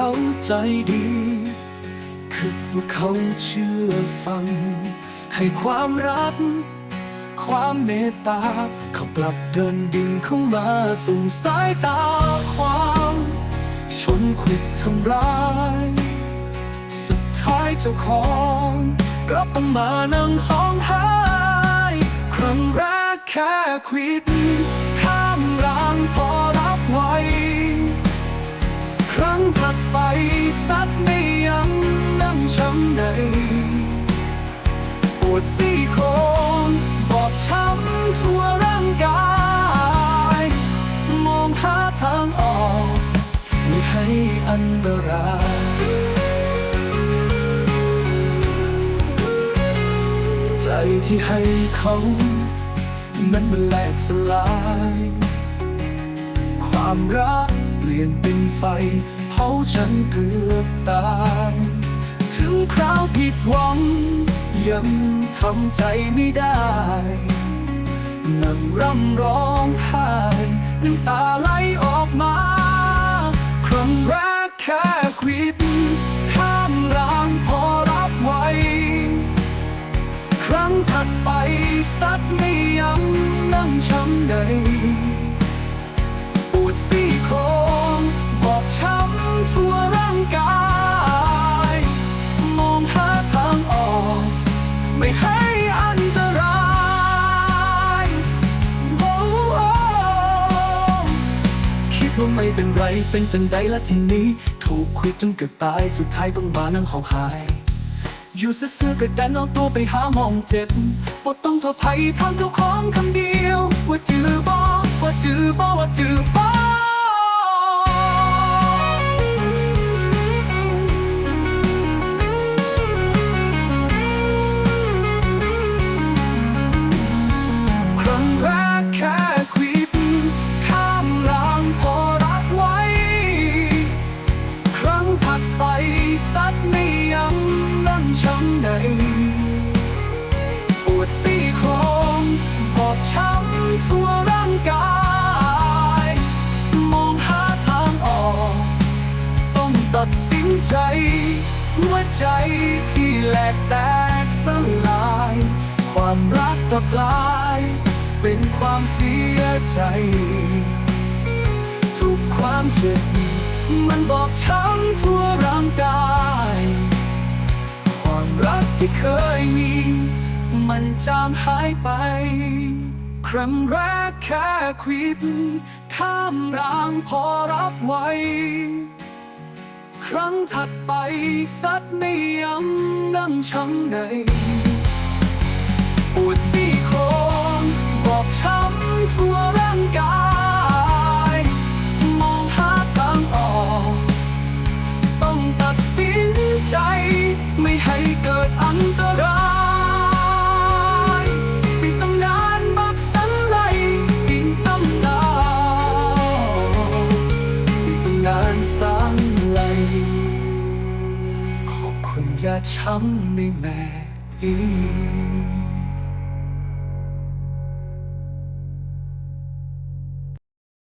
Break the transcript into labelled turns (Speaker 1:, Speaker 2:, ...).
Speaker 1: ขาใจดี คือว่าเขาเชื่อฟัง ให้ความรัก ความเมตตา เขากลับเดินดิ่งเข้ามาสู่สายตาความชนควิดทำร้าย สุดท้ายเจ้าของกลับต้องมานั่งห้องไห้ครั้งแรกแค่ควิดข้าม ซัดไม่ยั้งนั่งช้ำในปวดซี่โครงบอบช้ำทั่วร่างกาย มองหาทางออกไม่ให้อันตรายใจที่ให้เขานั้นมันแหลกสลาย ความรักเปลี่ยนเป็นไฟ เผาฉันเกือบตายถึงคราวผิดหวัง ยังทำใจไม่ได้นั่งร่ำร้องไห้น้ำตาไหลออกมา ครั้งแรกแค่ควิดข้ามรางพอรับไว้ ครั้งถัดไปซัดไม่ยั้งนั่งช้ำใด คิดว่าไม่เป็นไรเป็นจังใดละทีนี้ ถูกคุยจนเกือบตายสุดท้ายต้องมานั่งห้องหาย อยู่ซื่อๆก็ดันเอาตัวไปหาหมองเจ็บบ่ต้องโทษภัยทำเจ้าของคำเดียว ว่าจือบ่ว่าจือบ่ว่าจือบ่ ใจ หัวใจที่แหลกแตกสลาย ความรักก็กลาย เป็นความเสียใจ ทุกความเจ็บมันบอกช้ำทั่วร่างกาย ความรักที่เคยมี มันจางหายไป ครั้งแรกแค่ควิดข้ามรางพอรับไว้ ครั้งถัดไปซัดไม่ย้ำนั่งช้ำใน ขอบคุณยาช้ำในแม่อี